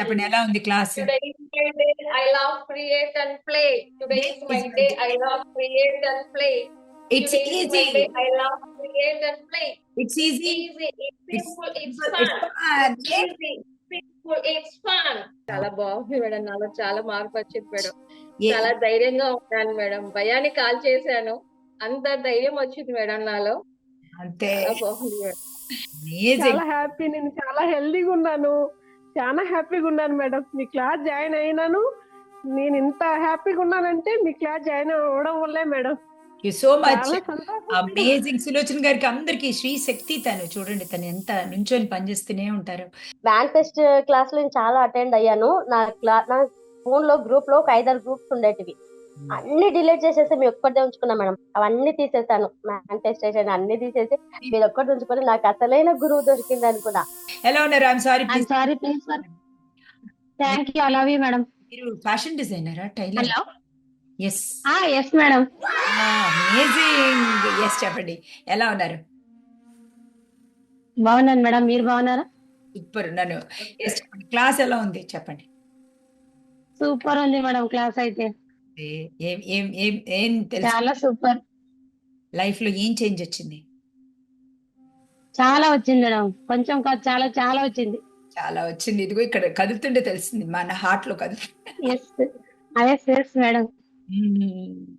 చెప్పండి ఎలా ఉంది class? Create and play today is my day I love create and play it's I love create and play it's easy it's simple fun చాలా బాగుంది madam. నాలో చాలా మార్పు వచ్చింది మేడం. చాలా ధైర్యంగా ఉన్నాను మేడం. భయాన్ని కాల్ చేశాను. అంత ధైర్యం వచ్చింది మేడం నాలో. అంతే. బాగుంది మేడం. చాలా హ్యాపీ. నేను చాలా హెల్దీగా ఉన్నాను. చాలా హ్యాపీగా ఉన్నాను మేడం. మీ క్లాస్ జాయిన్ అయినాను నేను ఇంత హ్యాపీగా ఉన్నానంటే మీ క్లాస్ జాయిన్ అవ్వడం వల్లే madam. You so much amazing Sulochana గారికి అందరికి శ్రీ శక్తి తను. చూడండి తను ఎంత నుంచొని పనిచేస్తూనే ఉంటారు. బ్యాంక్ టెస్ట్ క్లాస్లో నేను చాలా అటెండ్ అయ్యాను. నా క్లా నా ఫోన్లో గ్రూప్లో ఒక ఐదారు గ్రూప్స్ ఉండేటివి. అన్ని డిలీట్ చేసేసి మీ ఒక్కటే ఉంచుకున్నా మేడం. అవన్నీ తీసేసాను. చేసాను అన్ని తీసేసి మీరు ఒక్కటి ఉంచుకొని నాకు అసలైన గురువు దొరికింది అనుకున్నా. ఎలా ఉన్నారు I'm sorry I'm sorry please sir thank you I love you madam మీరు fashion డిజైనరా tailor? Hello yes ah yes madam amazing yes చెప్పండి. ఎలా uన్నారు బాగున్నాను మేడం మీరు బాగున్నారా? సూపర్ ఉన్నాను ఎస్ చెప్పండి. క్లాస్ ఎలా ఉంది? చెప్పండి. సూపర్ ఉంది మేడం క్లాస్ అయితే. ఏ- ఏం ఏం ఏం తెలుసు? చాలా సూపర్. లైఫ్లో ఏం చేంజ్ వచ్చింది? చాలా వచ్చింది మేడం. కొంచెం కాదు చాలా చాలా వచ్చింది. చాలా వచ్చింది. ఇదిగో ఇక్కడ కదులుతుంటే తెలిసింది. మన హార్ట్లో కదులు yes yes yes madam.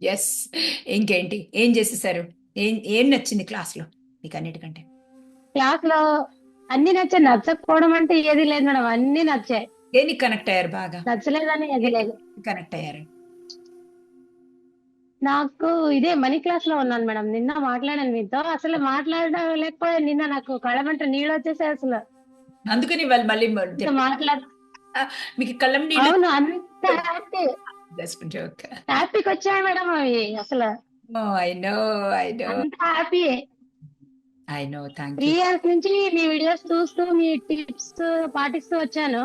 Yes ఇంకేంటి? ఏం చేసేసారు? ఏం ఏం నచ్చింది క్లాస్లో మీకు అన్నిటికంటే? క్లాస్లో అన్ని నచ్చాయి. నచ్చకపోవడం అంటే ఏది లేదు మేడం. అన్ని నచ్చాయి. దేనికి కనెక్ట్ అయ్యారు బాగా? నచ్చలేదని ఏది లేదు. కనెక్ట్ అయ్యారు? నాకు ఇదే మనీ క్లాస్లో ఉన్నాను మేడం. నిన్న మాట్లాడాను మీతో. అసలు మాట్లాడడం లేకపోతే నిన్న నాకు కళ్ళమంట నీళ్ళు వచ్చేసాయి అసలు. అందుకని వాళ్ళు మళ్ళీ మాట్లాడ మీకు కళ్ళం నీళ్ళు అవును అంత హ్యాపీ జోక్ హ్యాపీకి వచ్చాయి మేడం అవి అసలు. I know I know happy I know thank three years నుంచి మీ వీడియోస్ చూస్తూ మీ టిప్స్ పాటిస్తూ వచ్చాను.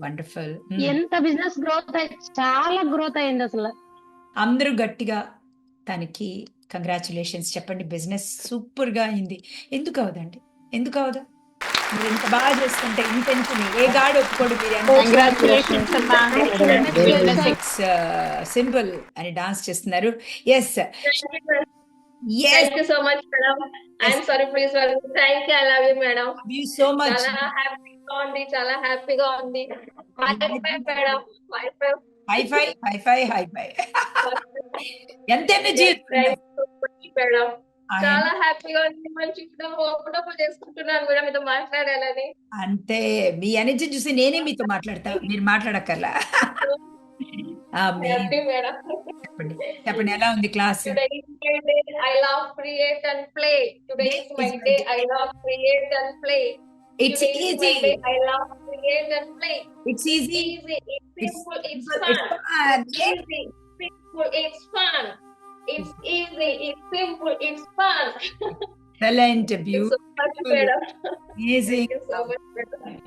వండర్ఫుల్ ఎంత బిజినెస్ గ్రోత్ చాలా గ్రోత్ అయింది అసలు. అందరూ గట్టిగా తనకి కంగ్రాచులేషన్స్ చెప్పండి. బిజినెస్ సూపర్గా అయింది. ఎందుకు అవదండి? ఎందుకు అవదా? మీరు ఇంత బాగా చేస్తుంటే ఇంటెన్షన్ ఏ గాడు ఒప్పుకోడు అమ్మా. సింపుల్ అని డాన్స్ చేస్తున్నారు. Yes yes so much madam I'm sorry please thank you I love you madam you so much చాలా హ్యాపీగా ఉంది. చాలా హ్యాపీగా ఉంది. Madam bye bye high five high five high five ఎంత ఎనర్జీ మేడం చాలా హ్యాపీగా ఉంది. మంచి ఓపెన్ చేసుకుంటున్నాను మేడం మీతో మాట్లాడాలని. అంతే. మీ ఎనర్జీ చూసి నేనే మీతో మాట్లాడతా మీరు మాట్లాడక్కర్లా. మీ- చెప్పండి ఎలా ఉంది class Today is my day. I love create and play. Today is my day. I love create and play. It's Today is my easy day. I love create and play. It's easy Easy. It's simple. It's It's fun. fun. Easy. Simple. It's fun. It's easy. It's simple. It's fun. Talent, Thank you so much, beautiful, madam. amazing. Thank you so much, madam.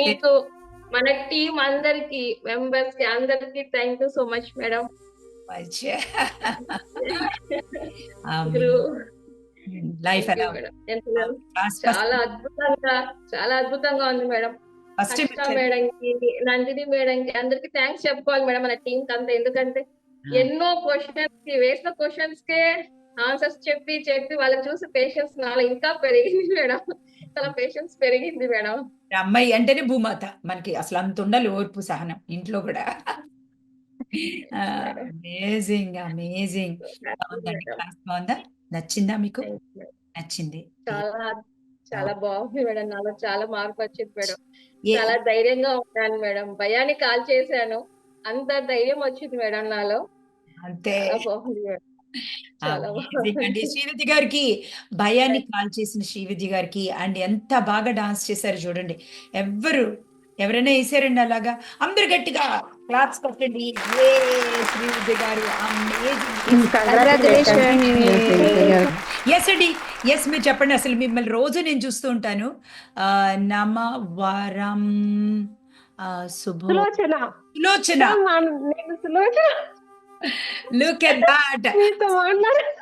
మీకు మన team అందరికి members కి అందరికి thank you so much madam Much. Life ఎలా చాలా అద్భుతంగా చాలా అద్భుతంగా ఉంది మేడం ఫస్ట్ మేడం కి నందిని మేడం కి అందరికి థ్యాంక్స్ చెప్పుకోవాలి మేడం మన టీం అంతా. ఎందుకంటే ఎన్నో క్వశ్చన్స్కి వేసిన క్వశ్చన్స్ కే ఆన్సర్స్ చెప్పి చెప్పి వాళ్ళకి చూసి పేషెన్స్ నాలో ఇంకా పెరిగింది మేడం చాలా పేషెన్స్ పెరిగింది మేడం అమ్మాయి అంటేనే భూమాత. మనకి అసలు అంత ఉండాలి ఓర్పు సహనం ఇంట్లో కూడా. అమేజింగ్ అమేజింగ్ బాగుందా? నచ్చిందా మీకు? నచ్చింది. చాలా చాలా బాగుంది మేడం నాలో చాలా మార్పు వచ్చింది మేడం. చాలా ధైర్యంగా ఉన్నాను మేడం. భయాన్ని కాల్ చేశాను. అంత ధైర్యం వచ్చింది మేడం నాలో. అంతే. శ్రీవిద్య గారికి భయాన్ని కాల్ చేసిన శ్రీవిద్య గారికి అండ్ ఎంత బాగా డాన్స్ చేశారు చూడండి. ఎవ్వరు ఎవరైనా వేసారండి అలాగా? అందరు గట్టిగా క్లాప్స్ కొట్టండి ఏ శ్రీవిద్య గారు ఎస్ అండి ఎస్ మీరు చెప్పండి. అసలు మిమ్మల్ని రోజు నేను చూస్తూ ఉంటాను. నమ వరం Sulochana. Sulochana. Sulochana. Look at that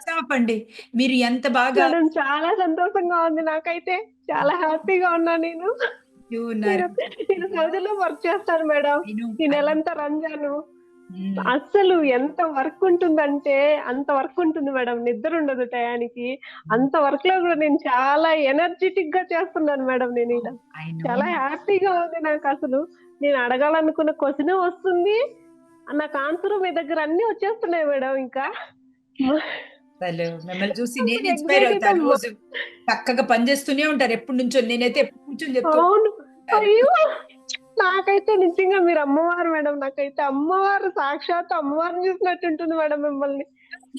చెప్పండి మీరు ఎంత బాగా చాలా సంతోషంగా ఉంది. నాకైతే చాలా హ్యాపీగా ఉన్నా నేను. నేను సౌదీలో వర్క్ చేస్తాను మేడం. ఈ నెలంతా రంజాను మ్మ్. అస్సలు ఎంత వర్క్ ఉంటుందంటే అంత వర్క్ ఉంటుంది మేడం. నిద్ర ఉండదు టయానికి. అంత వర్క్లో కూడా నేను చాలా ఎనర్జెటిక్గా చేస్తున్నాను మేడం నేను I know. చాలా హ్యాపీగా ఉంది నాకు అసలు. నేను అడగాలనుకున్న క్వశ్చన్ వస్తుంది. నాకు ఆన్సర్ మీ దగ్గర అన్ని వచ్చేస్తున్నాయి మేడం ఇంకా. అసలు మిమ్మల్ని చూసి నేను అసలు ఇన్స్పైర్ అవుతాను. రోజు చక్కగా పనిచేస్తూనే ఉంటారు. ఎప్పటి నుంచో నేనైతే ఎప్పటి నుంచో చెప్తూ అవును. అయ్యో! నాకైతే నిజంగా మీరు అమ్మవారు మేడం. నాకైతే అమ్మవారు సాక్షాత్ అమ్మవారిని చూసినట్టు ఉంటుంది మేడం మిమ్మల్ని.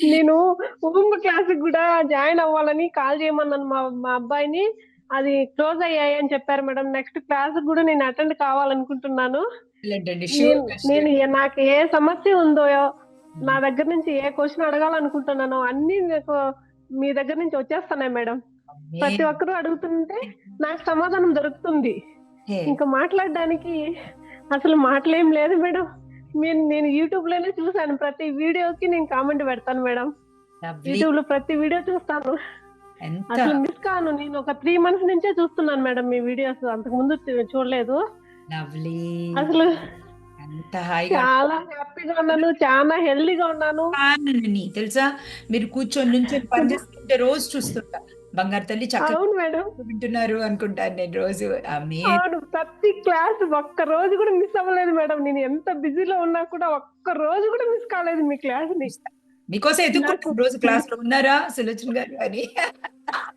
నేను ఊంబ క్లాస్ కూడా జాయిన్ అవ్వాలని కాల్ చేయమన్నాను మా మా అబ్బాయిని. అది క్లోజ్ అయ్యాయి అని చెప్పారు మేడం. నెక్స్ట్ క్లాస్ కూడా నేను అటెండ్ కావాలనుకుంటున్నాను. నేను నేను ఏ- నాకు ఏ సమస్య ఉందో నా దగ్గర నుంచి ఏ క్వశ్చన్ అడగాలనుకుంటున్నానో అన్ని నాకు మీ దగ్గర నుంచి వచ్చేస్తున్నాయి మేడం. ప్రతి ఒక్కరూ అడుగుతుంటే నాకు సమాధానం దొరుకుతుంది. ఇంకా మాట్లాడడానికి అసలు మాటలేం లేదు మేడం. మీరు నేను యూట్యూబ్లోనే చూసాను ప్రతి వీడియోకి నేను కామెంట్ పెడతాను మేడం. యూట్యూబ్లో ప్రతి వీడియో చూస్తాను. అసలు మిస్ కాను. నేను ఒక త్రీ మంత్స్ నుంచే చూస్తున్నాను మేడం మీ వీడియోస్. అంతకు ముందు చూడలేదు. అసలు చాలా హ్యాపీగా ఉన్నాను. చాలా హెల్దీగా ఉన్నాను. తెలుసా? మీరు కూర్చొని నుంచొని పని చేస్తుంటే రోజు చూస్తుంటా. బంగారు తల్లి అవును మేడం. వింటున్నారు అనుకుంటాను నేను రోజు. అవును ప్రతి క్లాస్ ఒక్క రోజు కూడా మిస్ అవ్వలేదు మేడం. నేను ఎంత బిజీలో ఉన్నా కూడా ఒక్క రోజు కూడా మిస్ కాలేదు మీ క్లాస్ని. మీకోసం ఎదుగుకుంటాం రోజు క్లాస్లో ఉన్నారా సులోచన గారు అని?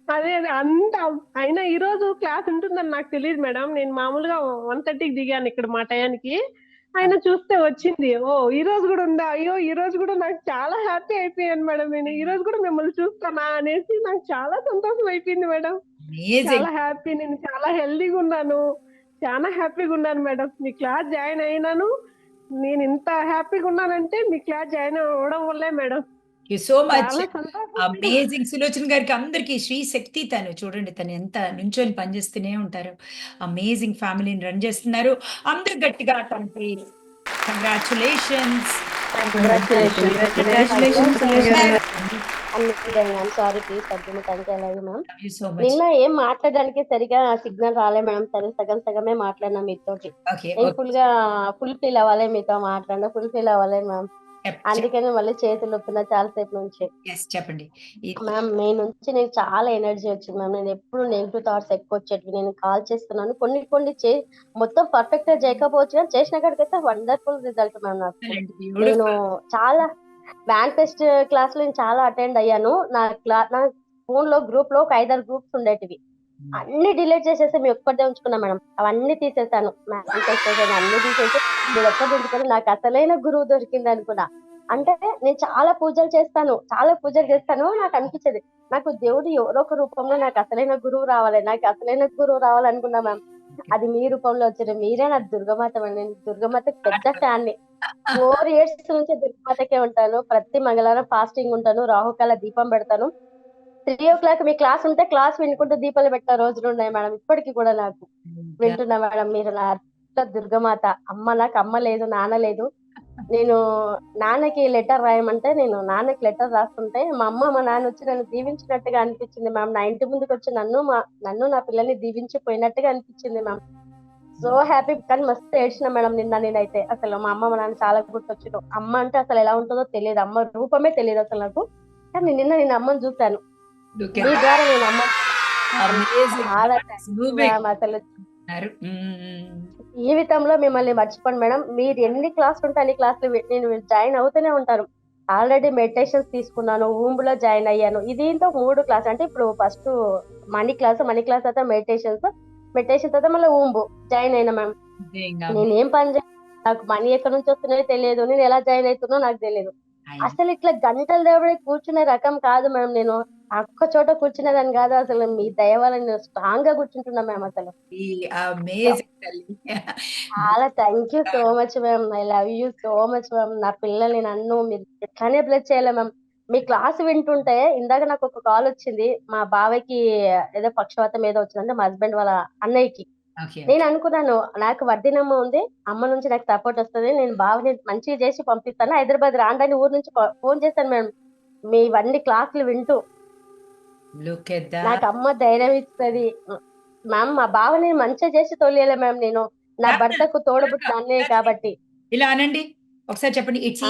అదే అదే. అంత అయినా ఈ రోజు క్లాస్ ఉంటుందని నాకు తెలియదు మేడం. నేను మామూలుగా వన్ థర్టీకి దిగాను ఇక్కడ మా టయానికి. ఆయన చూస్తే వచ్చింది ఓ ఈ రోజు కూడా ఉందా? అయ్యో ఈ రోజు కూడా నాకు చాలా హ్యాపీ అయిపోయాను మేడం నేను ఈ రోజు కూడా మిమ్మల్ని చూస్తానా? అనేసి నాకు చాలా సంతోషం అయిపోయింది మేడం. చాలా హ్యాపీ నేను చాలా హెల్దీగా ఉన్నాను. చాలా హ్యాపీగా ఉన్నాను మేడం. మీ క్లాస్ జాయిన్ అయినాను. నేను ఇంత హ్యాపీగా ఉన్నానంటే మీ క్లాస్ జాయిన్ అవ్వడం వల్లే madam. You so much amazing Sulochana గారికి అందరికి శ్రీ శక్తి తను. చూడండి తను ఎంత నుంచొని పనిచేస్తూనే ఉంటారు. అమేజింగ్ ఫ్యామిలీని రన్ చేస్తున్నారు. అందరు గట్టిగా తనకి కంగ్రాచులేషన్స్ నిన్న ఏం మాట్లాడడానికి సరిగా సిగ్నల్ రాలే మేడం సరే సగం సగమే మాట్లాడినా నేను ఫుల్గా ఫుల్ ఫీల్ అవ్వాలి మీతో మాట్లాడినా? ఫుల్ ఫీల్ అవ్వాలి మ్యామ్ అందుకని మళ్ళీ చేతులు ఒప్పిన చాలా సేపు నుంచి. చెప్పండి. మ్యామ్ మీ నుంచి నేను చాలా ఎనర్జీ వచ్చింది మ్యామ్ నేను ఎప్పుడు నెగిటివ్ థాట్స్ ఎక్కువ వచ్చేటివి. నేను కాల్ చేస్తున్నాను. కొన్ని కొన్ని చే మొత్తం పర్ఫెక్ట్గా చేయకపోవచ్చు కానీ చేసిన కాడికైతే వండర్ఫుల్ రిజల్ట్ మ్యామ్ నాకు. నేను. చాలా బ్యాంక్ టెస్ట్ క్లాస్లో నేను చాలా అటెండ్ అయ్యాను. నా క్లా నా ఫోన్లో గ్రూప్లో ఒక ఐదారు గ్రూప్స్ ఉండేటివి. అన్ని డిలీట్ చేసేసి మీ ఒక్కటే ఉంచుకున్నా మేడం అవన్నీ తీసేసాను. అన్ని తీసేసి ఉంచుకొని నాకు అసలైన గురువు దొరికింది అనుకున్నా అంటే నేను చాలా పూజలు చేస్తాను చాలా పూజలు చేస్తాను నాకు అనిపించేది. నాకు దేవుడు ఎవరో ఒక రూపంలో నాకు అసలైన గురువు రావాలి నాకు అసలైన గురువు రావాలి అనుకున్నా మ్యామ్. అది మీ రూపంలో వచ్చారు మీరే నాకు దుర్గమాత. నేను దుర్గమాతకి పెద్ద ఫ్యాన్ని. ఫోర్ ఇయర్స్ నుంచి దుర్గమాతకే ఉంటాను. ప్రతి మంగళవారం ఫాస్టింగ్ ఉంటాను రాహుకాల దీపం పెడతాను. త్రీ ఓ క్లాక్ మీ క్లాస్ ఉంటే క్లాస్ వినుకుంటూ దీపాలు పెట్టిన రోజులు ఉన్నాయి మేడం ఇప్పటికి కూడా నాకు వింటున్నా మేడం మీరు నా దుర్గమాత. అమ్మ నాకు అమ్మ లేదు నాన్న లేదు. నేను నాన్నకి లెటర్ రాయమంటే నేను నాన్నకి లెటర్ రాస్తుంటే మా అమ్మ మా నాన్న వచ్చి నన్ను దీవించినట్టుగా అనిపించింది మ్యామ్. నా ఇంటి ముందుకు వచ్చి నన్ను మా నన్ను నా పిల్లల్ని దీవించిపోయినట్టుగా అనిపించింది మ్యామ్. సో హ్యాపీ కానీ మస్తు ఏడ్చిన మేడం నిన్న నేనైతే. అసలు మా అమ్మ మా నాన్న చాలా గుర్తొచ్చారు అమ్మ అంటే అసలు ఎలా ఉంటుందో తెలియదు. అమ్మ రూపమే తెలియదు అసలు నాకు. కానీ నిన్న నేను అమ్మని చూశాను. మీ ద్వారా నేను అమ్మ అసలు ఉన్నారు. మ్మ్. జీవితంలో మిమ్మల్ని మర్చిపోండి మేడం మీరు ఎన్ని క్లాసులు ఉంటే అన్ని క్లాసులు నేను జాయిన్ అవుతూనే ఉంటాను ఆల్రెడీ మెడిటేషన్స్ తీసుకున్నాను ఊంబ్లో జాయిన్ అయ్యాను ఇది ఇంతో మూడు క్లాస్ అంటే ఇప్పుడు first money class money class తర్వాత మెడిటేషన్స్ మెడిటేషన్ తర్వాత మళ్ళీ ఊంబు జాయిన్ అయినా మ్యామ్. నేను ఏం పని చేయ నాకు మనీ ఎక్కడి నుంచి వస్తున్నాయో తెలియదు నేను ఎలా జాయిన్ అవుతున్నో నాకు తెలియదు. అసలు ఇట్లా గంటల దేవుడి కూర్చునే రకం కాదు మేడం నేను. ఒక్క చోట కూర్చునేదాన్ని కాదు అసలు. మీ దయ వల్ల నేను స్ట్రాంగ్గా కూర్చుంటున్నా మ్యామ్ అసలు. చాలా thank you so much ma'am I love you so much ma'am నా పిల్లల్ని నన్ను మీరు ఎట్లానే బ్లెస్ చేయాలి మ్యామ్ మీ క్లాస్ వింటుంటే ఇందాక నాకు ఒక కాల్ వచ్చింది. మా బావకి ఏదో పక్షవాతం ఏదో వచ్చిందంటే మా హస్బెండ్ వాళ్ళ అన్నయ్యకి. నేను అనుకున్నాను నాకు వడ్డీనమ్మ ఉంది అమ్మ నుంచి నాకు సపోర్ట్ వస్తుంది నేను బావని మంచిగా చేసి పంపిస్తాను హైదరాబాద్ రాండని ఊరు నుంచి ఫోన్ చేశాను మేడం. మీ ఇవన్నీ క్లాసులు వింటూ. నాకు అమ్మ ధైర్యం ఇస్తుంది. మ్యామ్ మా బావని మంచిగా చేసి తోలియలే మ్యామ్ నేను. నా భర్తకు తోడబుట్టిన అన్నయ్య కాబట్టి. ఇలా అనండి. ఒకసారి చెప్పండి. It's.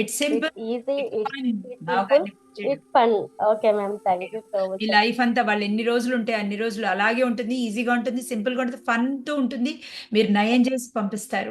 It's simple easy. It's fun okay ma'am thank you so much ఈ లైఫ్ అంతా వాళ్ళు ఎన్ని రోజులు ఉంటే అన్ని రోజులు అలాగే ఉంటుంది ఈజీగా ఉంటుంది సింపుల్గా ఉంటుంది ఫన్తో ఉంటుంది. మీరు నయం చేసి పంపిస్తారు.